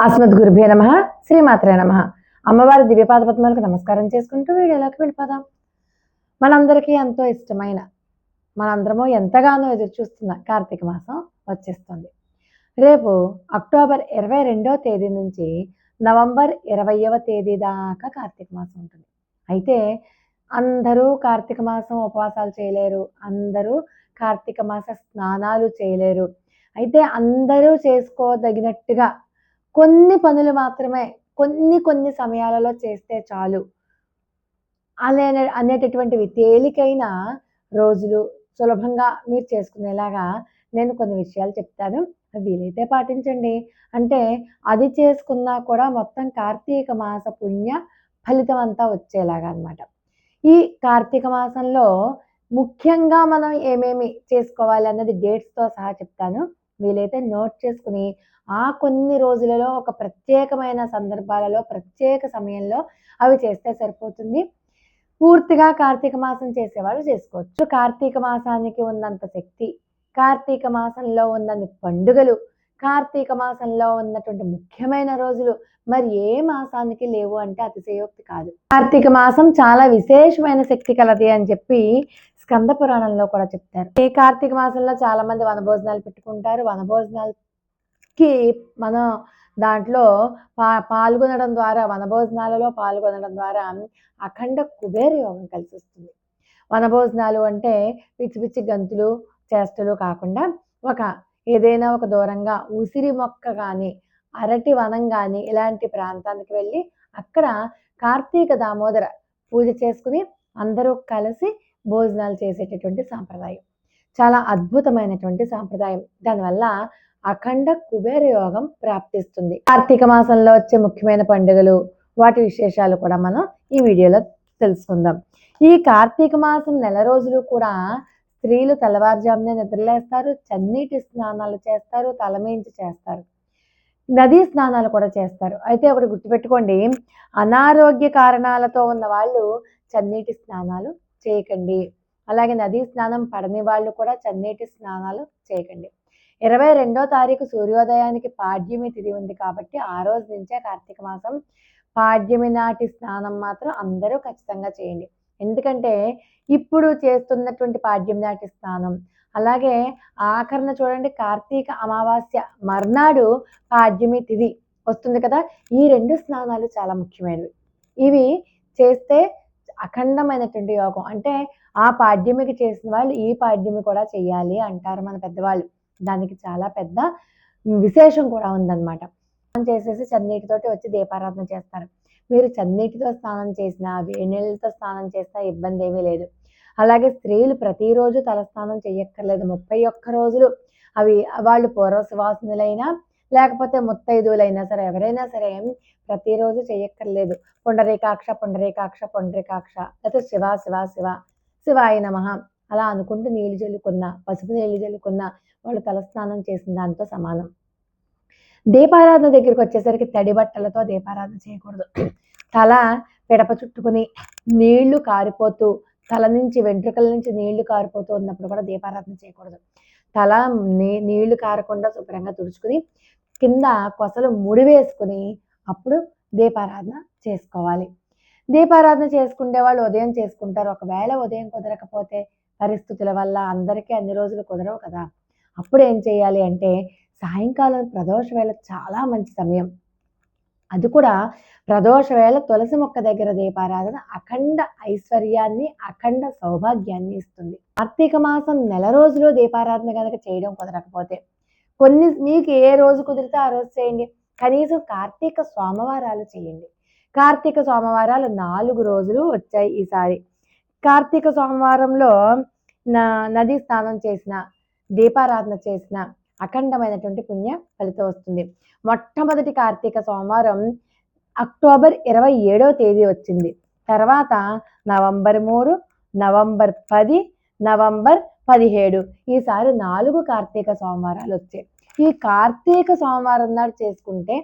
ఆస్మద్ గురుభే నమ శ్రీమాత్రే నమ. అమ్మవారి దివ్యపాద పద్మాలకు నమస్కారం చేసుకుంటూ వీడియోలోకి వెళ్ళిపోదాం. మనందరికీ ఎంతో ఇష్టమైన మనందరము ఎంతగానో ఎదురు చూస్తున్న కార్తీక మాసం వచ్చేస్తుంది. రేపు అక్టోబర్ ఇరవై రెండవ తేదీ నుంచి నవంబర్ ఇరవయవ తేదీ దాకా కార్తీక మాసం ఉంటుంది. అయితే అందరూ కార్తీక మాసం ఉపవాసాలు చేయలేరు అందరూ కార్తీక మాస స్నానాలు చేయలేరు. అయితే అందరూ చేసుకోదగినట్టుగా కొన్ని పనులు మాత్రమే కొన్ని కొన్ని సమయాలలో చేస్తే చాలు. అనే అనేటటువంటివి తేలికైన రోజులు సులభంగా మీరు చేసుకునేలాగా నేను కొన్ని విషయాలు చెప్తాను. వీలైతే పాటించండి. అంటే అది చేసుకున్నా కూడా మొత్తం కార్తీక మాస పుణ్య ఫలితం అంతా వచ్చేలాగా అనమాట ఈ కార్తీక మాసంలో ముఖ్యంగా మనం ఏమేమి చేసుకోవాలి అన్నది డేట్స్తో సహా చెప్తాను. వీలైతే నోట్ చేసుకుని ఆ కొన్ని రోజులలో ఒక ప్రత్యేకమైన సందర్భాలలో ప్రత్యేక సమయంలో అవి చేస్తే సరిపోతుంది. పూర్తిగా కార్తీక మాసం చేసేవాళ్ళు చేసుకోవచ్చు. కార్తీక మాసానికి ఉన్నంత శక్తి కార్తీక మాసంలో ఉన్నన్ని పండుగలు కార్తీక మాసంలో ఉన్నటువంటి ముఖ్యమైన రోజులు మరి ఏ మాసానికి లేవు అంటే అతిశయోక్తి కాదు. కార్తీక మాసం చాలా విశేషమైన శక్తి కలది అని చెప్పి స్కంద పురాణంలో కూడా చెప్తారు. ఈ కార్తీక మాసంలో చాలా మంది వనభోజనాలు పెట్టుకుంటారు. కి మనం దాంట్లో పా పాల్గొనడం ద్వారా వనభోజనాలలో పాల్గొనడం ద్వారా అఖండ కుబేర యోగం కలిసి వస్తుంది వనభోజనాలు అంటే పిచ్చి పిచ్చి గంతులు చేష్టలు కాకుండా ఒక ఏదైనా ఒక దూరంగా ఉసిరి మొక్క కానీ అరటి వనం కానీ ఇలాంటి ప్రాంతానికి వెళ్ళి అక్కడ కార్తీక దామోదర పూజ చేసుకుని అందరూ కలిసి భోజనాలు చేసేటటువంటి సాంప్రదాయం. చాలా అద్భుతమైనటువంటి సాంప్రదాయం. దానివల్ల అఖండ కుబేర యోగం ప్రాప్తిస్తుంది. కార్తీక మాసంలో వచ్చే ముఖ్యమైన పండుగలు వాటి విశేషాలు కూడా మనం ఈ వీడియోలో తెలుసుకుందాం. ఈ కార్తీక మాసం నెల రోజులు కూడా స్త్రీలు తెల్లవారుజామునే నిద్రలేస్తారు చన్నీటి స్నానాలు చేస్తారు తలమేంచి చేస్తారు. నదీ స్నానాలు కూడా చేస్తారు. అయితే ఒకటి గుర్తుపెట్టుకోండి అనారోగ్య కారణాలతో ఉన్న వాళ్ళు చన్నీటి స్నానాలు చేయకండి. అలాగే నదీ స్నానం పడని వాళ్ళు కూడా చన్నీటి స్నానాలు చేయకండి. ఇరవై రెండో తారీఖు సూర్యోదయానికి పాడ్యమి తిథి ఉంది కాబట్టి ఆ రోజు నుంచే కార్తీక మాసం పాడ్యమి నాటి స్నానం మాత్రం అందరూ ఖచ్చితంగా చేయండి. ఎందుకంటే ఇప్పుడు చేస్తున్నటువంటి పాడ్యం నాటి స్నానం అలాగే ఆఖరణ చూడండి కార్తీక అమావాస్య మర్నాడు పాడ్యమి తిథి వస్తుంది కదా ఈ రెండు స్నానాలు చాలా ముఖ్యమైనవి. ఇవి చేస్తే అఖండమైనటువంటి యోగం. అంటే ఆ పాడ్యమికి చేసిన వాళ్ళు ఈ పాడ్యమి కూడా చేయాలి అంటారు మన పెద్దవాళ్ళు. దానికి చాలా పెద్ద విశేషం కూడా ఉందన్నమాట. స్నానం చేసేసి చన్నీటితోటి వచ్చి దీపారాధన చేస్తారు. మీరు చన్నీటితో స్నానం చేసినా వేణీళ్ళతో స్నానం చేసినా ఇబ్బంది ఏమీ లేదు. అలాగే స్త్రీలు ప్రతిరోజు తలస్నానం చేయక్కర్లేదు ముప్పై ఒక్క రోజులు అవి వాళ్ళు పూర్వ సువాసనులైనా లేకపోతే ముత్తైదువులైనా సరే ఎవరైనా సరే ప్రతిరోజు చేయక్కర్లేదు పుండరీకాక్ష పుండరీకాక్ష పుండరీకాక్ష లేకపోతే శివ శివ శివ శివాయ నమ. అలా అనుకుంటూ నీళ్ళు చల్లుకున్న పసుపు నీళ్ళు చల్లుకున్న వాళ్ళు తలస్నానం చేసిన దాంతో సమానం. దీపారాధన దగ్గరికి వచ్చేసరికి తడి బట్టలతో దీపారాధన చేయకూడదు. తల పిడప చుట్టుకుని నీళ్ళు కారిపోతూ తల నుంచి వెంట్రుకల నుంచి నీళ్ళు కారిపోతూ ఉన్నప్పుడు కూడా దీపారాధన చేయకూడదు. తల నీ నీళ్ళు కారకుండా శుభ్రంగా తుడుచుకుని కింద కొసలు ముడి వేసుకుని అప్పుడు దీపారాధన చేసుకోవాలి. దీపారాధన చేసుకునే వాళ్ళు ఉదయం చేసుకుంటారు. ఒకవేళ ఉదయం కుదరకపోతే పరిస్థితుల వల్ల అందరికీ అన్ని రోజులు కుదరవు కదా. అప్పుడు ఏం చేయాలి అంటే సాయంకాలం ప్రదోష వేళ చాలా మంచి సమయం. అది కూడా ప్రదోష వేళ తులసి మొక్క దగ్గర దీపారాధన అఖండ ఐశ్వర్యాన్ని అఖండ సౌభాగ్యాన్ని ఇస్తుంది. కార్తీక మాసం నెల రోజులు దీపారాధన కనుక చేయడం కుదరకపోతే కొన్ని మీకు ఏ రోజు కుదిరితే ఆ రోజు చేయండి. కనీసం కార్తీక సోమవారాలు చేయండి. కార్తీక సోమవారాలు నాలుగు రోజులు వచ్చాయి ఈసారి. కార్తీక సోమవారంలో నా నదీ స్నానం చేసిన దీపారాధన చేసిన అఖండమైనటువంటి పుణ్య ఫలితం వస్తుంది. మొట్టమొదటి కార్తీక సోమవారం అక్టోబర్ ఇరవై ఏడవ తేదీ వచ్చింది. తర్వాత నవంబర్ మూడు నవంబర్ పది నవంబర్ పదిహేడు ఈసారి నాలుగు కార్తీక సోమవారాలు వచ్చాయి. ఈ కార్తీక సోమవారం నాడు చేసుకుంటే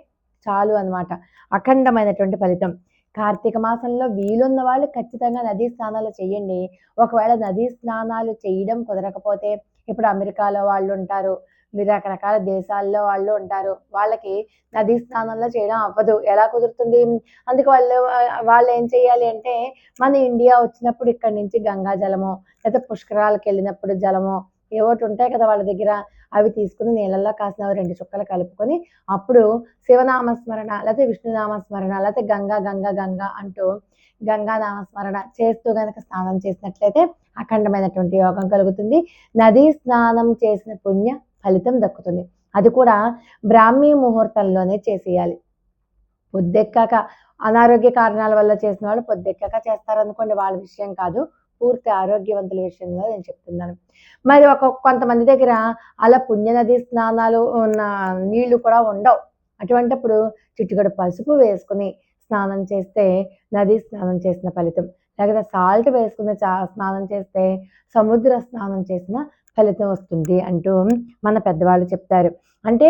చాలు అనమాట అఖండమైనటువంటి ఫలితం. కార్తీక మాసంలో వీలున్న వాళ్ళు ఖచ్చితంగా నదీ స్నానాలు చేయండి. ఒకవేళ నదీ స్నానాలు చేయడం కుదరకపోతే ఇప్పుడు అమెరికాలో వాళ్ళు ఉంటారు. మీరు రకరకాల దేశాల్లో వాళ్ళు ఉంటారు. వాళ్ళకి నదీ స్నానంలో చేయడం అవ్వదు. ఎలా కుదురుతుంది? అందుకు వాళ్ళు వాళ్ళు ఏం చేయాలి అంటే మన ఇండియా వచ్చినప్పుడు ఇక్కడి నుంచి గంగా జలమో లేకపోతే పుష్కరాలకు వెళ్ళినప్పుడు జలమో ఏవోటి ఉంటాయి కదా వాళ్ళ దగ్గర. అవి తీసుకుని నీళ్ళల్లో కాసిన రెండు చుక్కలు కలుపుకొని అప్పుడు శివనామస్మరణ లేకపోతే విష్ణునామస్మరణ లేకపోతే గంగా గంగా గంగా అంటూ గంగా నామస్మరణ చేస్తూ కనుక స్నానం చేసినట్లయితే అఖండమైనటువంటి యోగం కలుగుతుంది. నదీ స్నానం చేసిన పుణ్య ఫలితం దక్కుతుంది. అది కూడా బ్రాహ్మీ ముహూర్తంలోనే చేసేయాలి. పొద్దెక్కాక అనారోగ్య కారణాల వల్ల చేసిన వాళ్ళు పొద్దెక్కాక చేస్తారనుకోండి వాళ్ళ విషయం కాదు. పూర్తి ఆరోగ్యవంతుల విషయంలో నేను చెప్తున్నాను. మరి ఒక కొంతమంది దగ్గర అలా పుణ్యనది స్నానాలు ఉన్న నీళ్ళు కూడా ఉండవు. అటువంటిప్పుడు చిట్టుగడ పసుపు వేసుకుని స్నానం చేస్తే నది స్నానం చేసిన ఫలితం. లేకపోతే సాల్ట్ వేసుకుని స్నానం చేస్తే సముద్ర స్నానం చేసిన ఫలితం వస్తుంది అంటూ మన పెద్దవాళ్ళు చెప్తారు. అంటే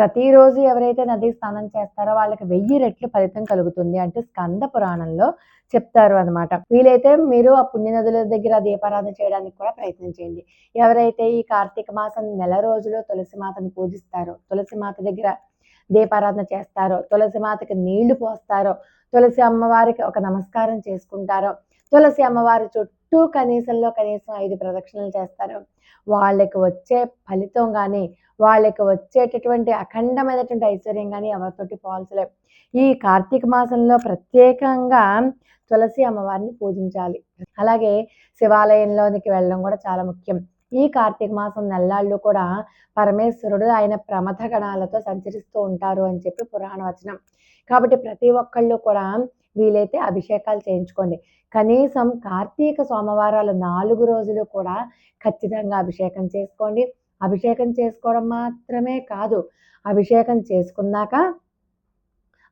ప్రతిరోజు ఎవరైతే నది స్నానం చేస్తారో వాళ్ళకి వెయ్యి రెట్లు ఫలితం కలుగుతుంది అంటూ స్కంద పురాణంలో చెప్తారు అనమాట వీలైతే మీరు ఆ పుణ్య నదుల దగ్గర దీపారాధన చేయడానికి కూడా ప్రయత్నం చేయండి. ఎవరైతే ఈ కార్తీక మాసం నెల రోజులు తులసి మాతను పూజిస్తారో తులసి మాత దగ్గర దీపారాధన చేస్తారో తులసి మాతకి నీళ్ళు పోస్తారో తులసి అమ్మవారికి ఒక నమస్కారం చేసుకుంటారో తులసి అమ్మవారి చుట్టూ కనీసంలో కనీసం ఐదు ప్రదక్షిణలు చేస్తారు. వాళ్ళకి వచ్చే ఫలితం కానీ వాళ్ళకి వచ్చేటటువంటి అఖండమైనటువంటి ఐశ్వర్యం కానీ ఎవరితోటి పోల్చలేం. ఈ కార్తీక మాసంలో ప్రత్యేకంగా తులసి అమ్మవారిని పూజించాలి. అలాగే శివాలయంలోనికి వెళ్ళడం కూడా చాలా ముఖ్యం. ఈ కార్తీక మాసం నెల్లాళ్ళు కూడా పరమేశ్వరుడు ఆయన ప్రమథ గణాలతో సంచరిస్తూ ఉంటారు అని చెప్పి పురాణ వచనం. కాబట్టి ప్రతి ఒక్కళ్ళు కూడా వీలైతే అభిషేకాలు చేయించుకోండి. కనీసం కార్తీక సోమవారాలు నాలుగు రోజులు కూడా ఖచ్చితంగా అభిషేకం చేసుకోండి. అభిషేకం చేసుకోవడం మాత్రమే కాదు అభిషేకం చేసుకున్నాక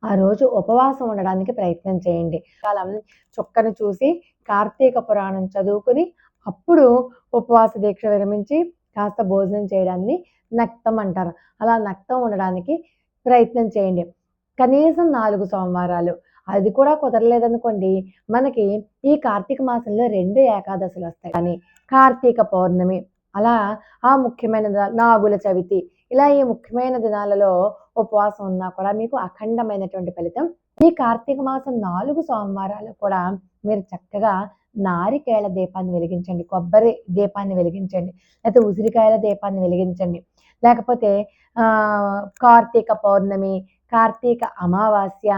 ఆ రోజు ఉపవాసం ఉండడానికి ప్రయత్నం చేయండి. కాలం చుక్కను చూసి కార్తీక పురాణం చదువుకుని అప్పుడు ఉపవాస దీక్ష విరమించి కాస్త భోజనం చేయడాన్ని నక్తం అంటారు. అలా నక్తం ఉండడానికి ప్రయత్నం చేయండి. కనీసం నాలుగు సోమవారాలు. అది కూడా కుదరలేదనుకోండి. మనకి ఈ కార్తీక మాసంలో రెండు ఏకాదశులు వస్తాయి. కానీ కార్తీక పౌర్ణమి అలా ఆ ముఖ్యమైన నాగుల చవితి ఇలా ఈ ముఖ్యమైన దినాలలో ఉపవాసం ఉన్నా కూడా మీకు అఖండమైనటువంటి ఫలితం ఈ కార్తీక మాసం నాలుగు సోమవారాలు కూడా మీరు చక్కగా నారికేళ దీపాన్ని వెలిగించండి. కొబ్బరి దీపాన్ని వెలిగించండి. లేకపోతే ఉసిరికాయల దీపాన్ని వెలిగించండి. లేకపోతే కార్తీక పౌర్ణమి కార్తీక అమావాస్య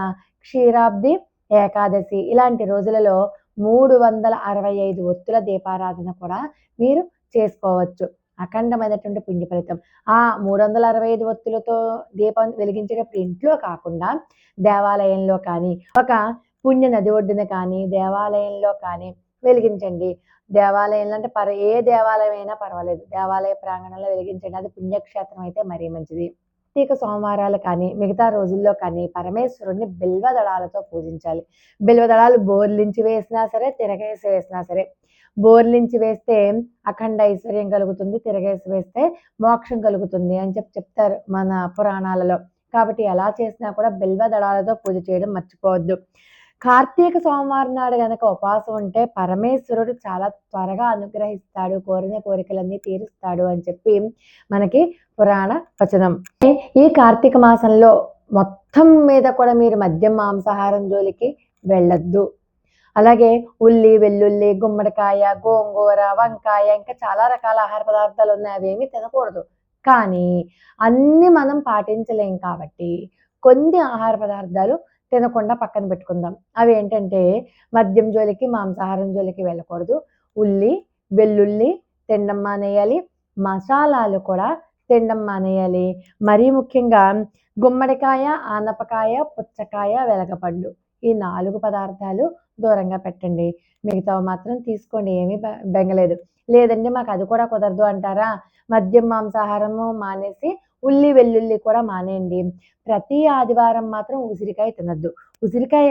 క్షీరాబ్ది ఏకాదశి ఇలాంటి రోజులలో మూడు వందల అరవై ఐదు ఒత్తుల దీపారాధన కూడా మీరు చేసుకోవచ్చు. అఖండమైనటువంటి పుణ్య ఫలితం. ఆ మూడు వందల అరవై ఐదు ఒత్తులతో దీపం వెలిగించేటప్పుడు ఇంట్లో కాకుండా దేవాలయంలో కానీ ఒక పుణ్య నది ఒడ్డున కానీ దేవాలయంలో కానీ వెలిగించండి. దేవాలయంలో అంటే పర ఏ దేవాలయం అయినా పర్వాలేదు. దేవాలయ ప్రాంగణంలో వెలిగించండి. అది పుణ్యక్షేత్రం అయితే మరీ మంచిది. ప్రత్యేక సోమవారాలు కానీ మిగతా రోజుల్లో కానీ పరమేశ్వరుణ్ణి బిల్వదళాలతో పూజించాలి. బిల్వదళాలు బోర్లించి వేసినా సరే తిరగేసి వేసినా సరే. బోర్లించి వేస్తే అఖండ ఐశ్వర్యం కలుగుతుంది తిరగేసి వేస్తే మోక్షం కలుగుతుంది అని చెప్పి చెప్తారు మన పురాణాలలో. కాబట్టి ఎలా చేసినా కూడా బిల్వ దళాలతో పూజ చేయడం మర్చిపోవద్దు. కార్తీక సోమవారం నాడు గనక ఉపవాసం ఉంటే పరమేశ్వరుడు చాలా త్వరగా అనుగ్రహిస్తాడు కోరిన కోరికలన్నీ తీరుస్తాడు అని చెప్పి మనకి పురాణ వచనం. ఈ కార్తీక మాసంలో మొత్తం మీద కూడా మీరు మద్యం మాంసాహారం జోలికి వెళ్ళొద్దు. అలాగే ఉల్లి వెల్లుల్లి గుమ్మడికాయ గోంగూర వంకాయ ఇంకా చాలా రకాల ఆహార పదార్థాలు ఉన్నాయి. అవేమీ తినకూడదు. కానీ అన్ని మనం పాటించలేం కాబట్టి కొన్ని ఆహార పదార్థాలు తినకుండా పక్కన పెట్టుకుందాం. అవి ఏంటంటే మద్యం జోలికి మాంసాహారం జోలికి వెళ్ళకూడదు. ఉల్లి వెల్లుల్లి తినడం మానేయాలి మసాలాలు కూడా తినడం మానేయాలి మరీ ముఖ్యంగా గుమ్మడికాయ ఆనపకాయ పుచ్చకాయ వెలగపండు ఈ నాలుగు పదార్థాలు దూరంగా పెట్టండి. మిగతావి మాత్రం తీసుకోండి ఏమీ బెంగలేదు. లేదండి మాకు అది కూడా కుదరదు అంటారా? మద్యం మాంసాహారము మానేసి ఉల్లి వెల్లుల్లి కూడా మానేయండి. ప్రతి ఆదివారం మాత్రం ఉసిరికాయ తినద్దు. ఉసిరికాయ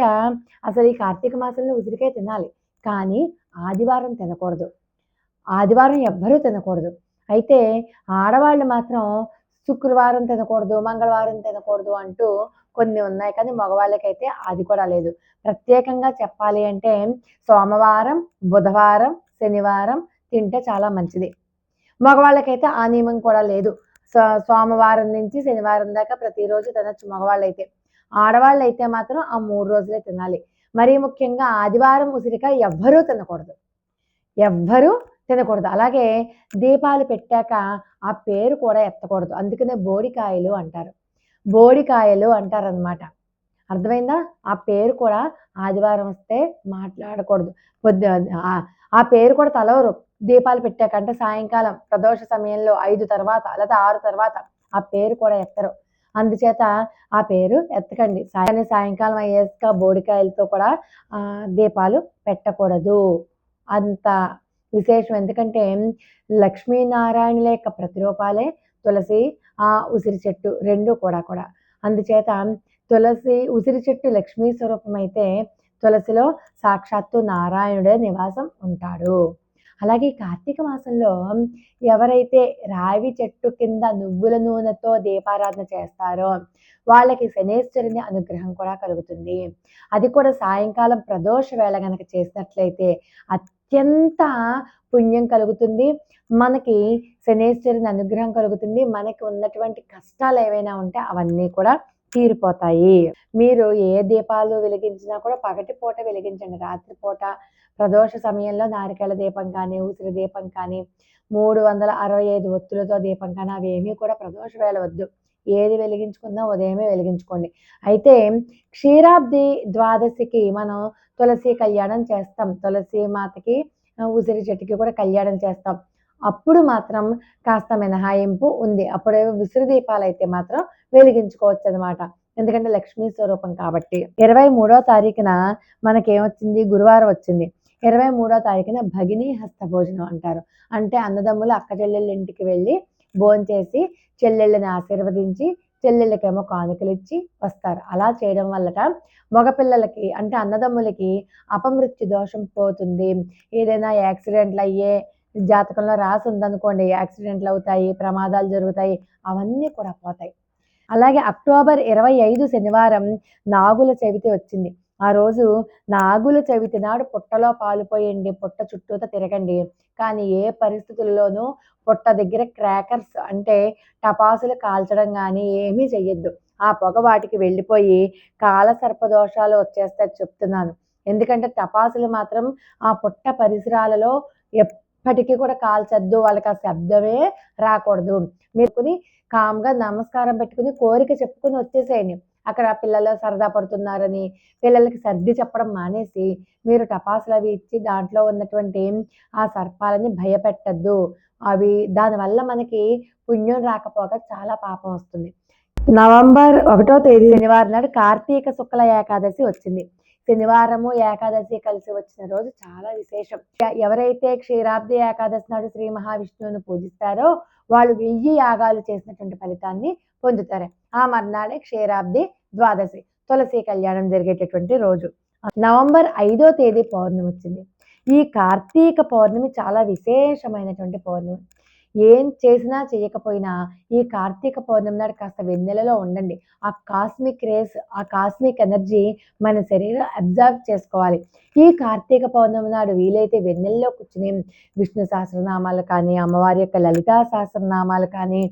అసలు ఈ కార్తీక మాసంలో ఉసిరికాయ తినాలి. కానీ ఆదివారం తినకూడదు. ఆదివారం ఎవ్వరూ తినకూడదు. అయితే ఆడవాళ్ళు మాత్రం శుక్రవారం తినకూడదు మంగళవారం తినకూడదు అంటూ కొన్ని ఉన్నాయి. కానీ మగవాళ్ళకైతే అది కూడా లేదు. ప్రత్యేకంగా చెప్పాలి అంటే సోమవారం బుధవారం శనివారం తింటే చాలా మంచిది. మగవాళ్ళకైతే ఆ నియమం కూడా లేదు. సోమవారం నుంచి శనివారం దాకా ప్రతిరోజు తినచ్చు మగవాళ్ళు అయితే ఆడవాళ్ళు అయితే మాత్రం ఆ మూడు రోజులే తినాలి. మరీ ముఖ్యంగా ఆదివారం ఉసిరికాయ ఎవ్వరూ తినకూడదు. ఎవ్వరూ తినకూడదు. అలాగే దీపాలు పెట్టాక ఆ పేరు కూడా ఎత్తకూడదు. అందుకనే బోడికాయలు అంటారు. బోడికాయలు అంటారనమాట అర్థమైందా? ఆ పేరు కూడా ఆదివారం వస్తే మాట్లాడకూడదు. పొద్దు ఆ- ఆ పేరు కూడా తలవరు. దీపాలు పెట్టాకంటే సాయంకాలం ప్రదోష సమయంలో ఐదు తర్వాత లేదా ఆరు తర్వాత ఆ పేరు కూడా ఎత్తరు. అందుచేత ఆ పేరు ఎత్తకండి. సాయం సాయంకాలం అయ్యేసుక బోడికాయలతో కూడా దీపాలు పెట్టకూడదు. అంత విశేషం. ఎందుకంటే లక్ష్మీనారాయణుల యొక్క ప్రతిరూపాలే తులసి ఆ ఉసిరి చెట్టు రెండు కూడా కూడా. అందుచేత తులసి ఉసిరి చెట్టు లక్ష్మీ స్వరూపం అయితే తులసిలో సాక్షాత్తు నారాయణుడే నివాసం ఉంటాడు. అలాగే కార్తీక మాసంలో ఎవరైతే రావి చెట్టు కింద నువ్వుల నూనెతో దీపారాధన చేస్తారో వాళ్ళకి శనేశ్వరుని అనుగ్రహం కూడా కలుగుతుంది. అది కూడా సాయంకాలం ప్రదోష వేళ గనక చేసినట్లయితే అత్యంత పుణ్యం కలుగుతుంది. మనకి శనేశ్వరుని అనుగ్రహం కలుగుతుంది. మనకి ఉన్నటువంటి కష్టాలు ఏవైనా ఉంటే అవన్నీ కూడా తీరిపోతాయి. మీరు ఏ దీపాలు వెలిగించినా కూడా పగటి పూట వెలిగించండి. రాత్రిపూట ప్రదోష సమయంలో నారికల దీపం కానీ ఉసిరి దీపం కానీ మూడు వందల అరవై ఐదు ఒత్తులతో దీపం కానీ అవి ఏమీ కూడా ప్రదోష వేళ వద్దు. ఏది వెలిగించుకున్నా ఉదయమే వెలిగించుకోండి. అయితే క్షీరాబ్ది ద్వాదశికి మనం తులసి కళ్యాణం చేస్తాం. తులసి మాతకి ఉసిరి చెట్టుకి కూడా కళ్యాణం చేస్తాం. అప్పుడు మాత్రం కాస్త మినహాయింపు ఉంది. అప్పుడు విసిరి దీపాలు అయితే మాత్రం వెలిగించుకోవచ్చు అనమాట ఎందుకంటే లక్ష్మీ స్వరూపం కాబట్టి. ఇరవై మూడో తారీఖున మనకేమొచ్చింది? గురువారం వచ్చింది. ఇరవై మూడో తారీఖున భగిని హస్త భోజనం అంటారు. అంటే అన్నదమ్ములు అక్క చెల్లెళ్ళ ఇంటికి వెళ్ళి భోంచేసి చెల్లెళ్ళని ఆశీర్వదించి చెల్లెళ్ళకేమో కానుకలు ఇచ్చి వస్తారు. అలా చేయడం వల్లట మగపిల్లలకి అంటే అన్నదమ్ములకి అపమృత్యు దోషం పోతుంది. ఏదైనా యాక్సిడెంట్లు అయ్యే జాతకంలో రాసి ఉందనుకోండి యాక్సిడెంట్లు అవుతాయి ప్రమాదాలు జరుగుతాయి అవన్నీ కూడా పోతాయి. అలాగే అక్టోబర్ ఇరవై ఐదు శనివారం నాగుల చవితి వచ్చింది. ఆ రోజు నాగుల చవితి నాడు పుట్టలో పాలుపోయండి పుట్ట చుట్టూత తిరగండి. కానీ ఏ పరిస్థితుల్లోనూ పుట్ట దగ్గర క్రాకర్స్ అంటే టపాసులు కాల్చడం కానీ ఏమీ చెయ్యొద్దు. ఆ పొగ వాటికి వెళ్ళిపోయి కాల సర్పదోషాలు వచ్చేస్తాయి చెప్తున్నాను. ఎందుకంటే టపాసులు మాత్రం ఆ పుట్ట పరిసరాలలో ఎప్పటికీ కూడా కాల్చద్దు వాళ్ళకి ఆ శబ్దమే రాకూడదు. మీరుకుని కామ్గా నమస్కారం పెట్టుకుని కోరిక చెప్పుకుని వచ్చేసేయండి. అక్కడ పిల్లలు సరదా పడుతున్నారని పిల్లలకి సర్ది చెప్పడం మానేసి మీరు టపాసులు అవి ఇచ్చి దాంట్లో ఉన్నటువంటి ఆ సర్పాలని భయపెట్టద్దు. అవి దానివల్ల మనకి పుణ్యం రాకపోగా చాలా పాపం వస్తుంది. నవంబర్ ఒకటో తేదీ శనివారం నాడు కార్తీక శుక్ల ఏకాదశి వచ్చింది. శనివారము ఏకాదశి కలిసి వచ్చిన రోజు చాలా విశేషం. ఎవరైతే క్షీరాబ్ది ఏకాదశి నాడు శ్రీ మహావిష్ణువుని పూజిస్తారో వాళ్ళు వెయ్యి యాగాలు చేసినటువంటి ఫలితాన్ని పొందుతారు. ఆ మర్నాడే క్షీరాబ్ది ద్వాదశి తులసి కళ్యాణం జరిగేటటువంటి రోజు. నవంబర్ ఐదో తేదీ పౌర్ణమి వచ్చింది. ఈ కార్తీక పౌర్ణమి చాలా విశేషమైనటువంటి పౌర్ణమి. ఏం చేసినా చేయకపోయినా ఈ కార్తీక పౌర్ణమి నాడు కాస్త వెన్నెలలో ఉండండి. ఆ కాస్మిక్ రేస్ ఆ కాస్మిక్ ఎనర్జీ మన శరీరం అబ్జర్వ్ చేసుకోవాలి. ఈ కార్తీక పౌర్ణమి నాడు వీలైతే వెన్నెల్లో కూర్చుని విష్ణు సహస్రనామాలు కానీ అమ్మవారి యొక్క లలితా సహస్రనామాలు కానీ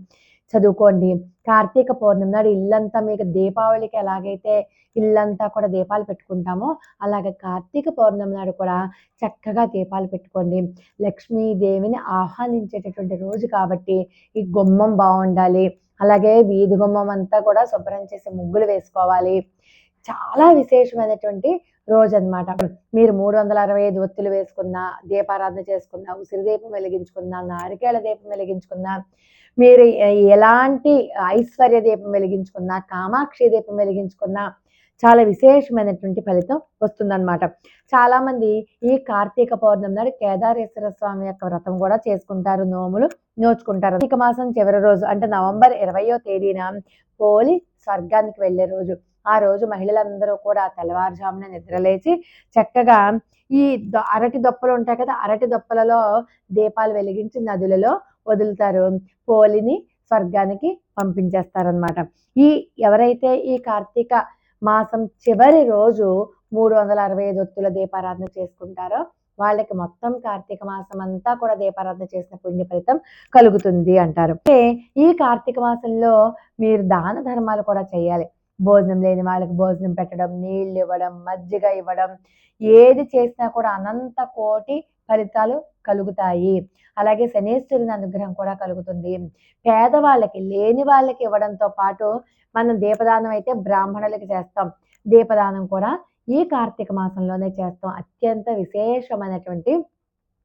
చదువుకోండి. కార్తీక పౌర్ణమి నాడు ఇల్లంతా మీకు దీపావళికి ఎలాగైతే ఇల్లంతా కూడా దీపాలు పెట్టుకుంటామో అలాగే కార్తీక పౌర్ణమి నాడు కూడా చక్కగా దీపాలు పెట్టుకోండి. లక్ష్మీదేవిని ఆహ్వానించేటటువంటి రోజు కాబట్టి ఈ గుమ్మం బాగుండాలి. అలాగే వీధి గుమ్మం అంతా కూడా శుభ్రం చేసి ముగ్గులు వేసుకోవాలి. చాలా విశేషమైనటువంటి రోజు అన్నమాట మీరు మూడు వందల అరవై ఐదు ఒత్తులు వేసుకున్నా దీపారాధన చేసుకున్నా ఉసిరి దీపం వెలిగించుకున్నా నారికేళ దీపం వెలిగించుకున్నా మీరు ఎలాంటి ఐశ్వర్య దీపం వెలిగించుకున్నా కామాక్షి దీపం వెలిగించుకున్నా చాలా విశేషమైనటువంటి ఫలితం వస్తుందన్నమాట. చాలా మంది ఈ కార్తీక పౌర్ణమి నాడు కేదారేశ్వర స్వామి యొక్క వ్రతం కూడా చేసుకుంటారు. నోములు నోచుకుంటారు. కార్తీక మాసం చివరి రోజు అంటే నవంబర్ ఇరవయో తేదీన పోలి స్వర్గానికి వెళ్ళే రోజు. ఆ రోజు మహిళలందరూ కూడా తెల్లవారుజామున నిద్రలేచి చక్కగా ఈ అరటి దొప్పలు ఉంటాయి కదా అరటి దొప్పలలో దీపాలు వెలిగించి నదులలో వదులుతారు. పోలిని స్వర్గానికి పంపించేస్తారనమాట ఈ ఎవరైతే ఈ కార్తీక మాసం చివరి రోజు మూడు వందల అరవై ఐదు ఒత్తుల దీపారాధన చేసుకుంటారో వాళ్ళకి మొత్తం కార్తీక మాసం అంతా కూడా దీపారాధన చేసిన పుణ్య ఫలితం కలుగుతుంది అంటారు. అంటే ఈ కార్తీక మాసంలో మీరు దాన ధర్మాలు కూడా చేయాలి. భోజనం లేని వాళ్ళకి భోజనం పెట్టడం నీళ్ళు ఇవ్వడం మజ్జిగ ఇవ్వడం ఏది చేసినా కూడా అనంత కోటి ఫలితాలు కలుగుతాయి. అలాగే శనేశ్వరుని అనుగ్రహం కూడా కలుగుతుంది. పేదవాళ్ళకి లేని వాళ్ళకి ఇవ్వడంతో పాటు మనం దీపదానం అయితే బ్రాహ్మణులకి చేస్తాం. దీపదానం కూడా ఈ కార్తీక మాసంలోనే చేస్తాం. అత్యంత విశేషమైనటువంటి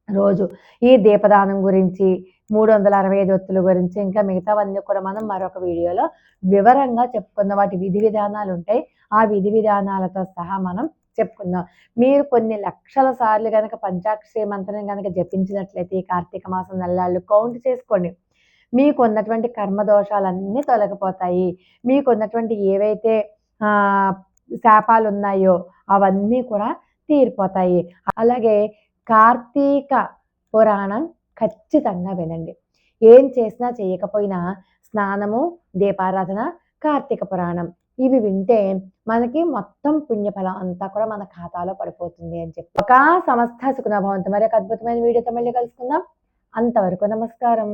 రోజు. ఈ దీపదానం గురించి మూడు వందల అరవై ఐదు ఒత్తుల గురించి ఇంకా మిగతావన్నీ కూడా మనం మరొక వీడియోలో వివరంగా చెప్పుకుందాం. వాటి విధి విధానాలు ఉంటాయి. ఆ విధి విధానాలతో సహా మనం చెప్పుకుందాం. మీరు కొన్ని లక్షల సార్లు కనుక పంచాక్షరి మంత్రం కనుక జపించినట్లయితే ఈ కార్తీక మాసం నెలలు కౌంట్ చేసుకోండి. మీకు ఉన్నటువంటి కర్మదోషాలన్నీ తొలగిపోతాయి. మీకు ఉన్నటువంటి ఏవైతే శాపాలు ఉన్నాయో అవన్నీ కూడా తీరిపోతాయి. అలాగే కార్తీక పురాణం ఖచ్చితంగా వినండి. ఏం చేసినా చేయకపోయినా స్నానము దీపారాధన కార్తీక పురాణం ఇవి వింటే మనకి మొత్తం పుణ్యఫలం అంతా కూడా మన ఖాతాలో పడిపోతుంది అని చెప్పి. ఒక సంస్థ సుఖనభవంతం మరి ఒక అద్భుతమైన వీడియోతో మళ్ళీ కలుసుకుందాం. అంతవరకు నమస్కారం.